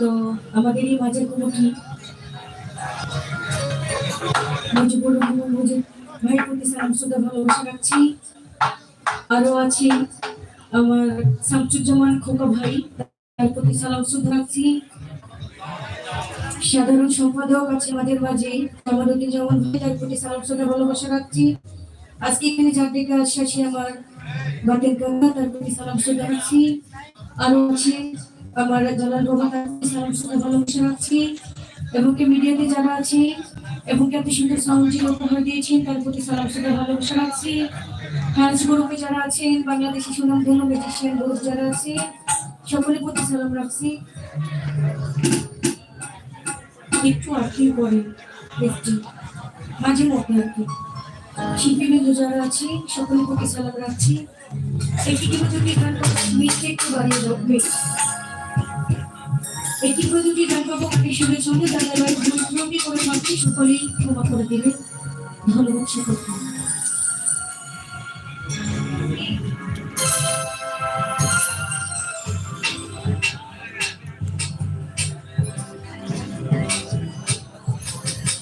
তো আমাদের এই মাঝে কোনো কি ভাইয়ের প্রতি সালাম শ্রদ্ধা রাখছি আরও আছে আমার শামসুজ্জামান খোকা ভাই, তার প্রতি সালাম শ্রদ্ধা রাখছি। সাধারণ সম্পাদক আছে আমাদের মাঝে। আমাদের যেমন তার প্রতি সালাম ভালোবাসা রাখছি। আজকে এখানে যার ডেকে আসছি আমার বাতের গঙ্গা তার প্রতি সালাম রাখছি আরও আছে আমার জালাল বাবা, তার প্রতি সালাম ভালোবাসা রাখছি। এবং কি মিডিয়াতে যারা আছে, এবং কি এত সুন্দর সাউন্ড যে উপহার দিয়েছেন, তার প্রতি সালাম ভালোবাসা রাখছি। ফ্রান্স গ্রুপে যারা আছেন, বাংলাদেশি সুনাম ধন্য ম্যাজিশিয়ান গ্রুপ যারা আছে, সকলের প্রতি সালাম রাখছি। একটু করে একটু মাঝে মধ্যে আর কি। আছে, সকলের প্রতি সালাম রাখছি। একটি যদি গান মিটকে একটু বাড়িয়ে রাখবে একটি প্রযুক্তি গান পাবো কৃষকের সঙ্গে তাদের বাড়ি করে মাত্র সকলেই ক্ষমা করে দেবে। ধন্যবাদ সকলকে।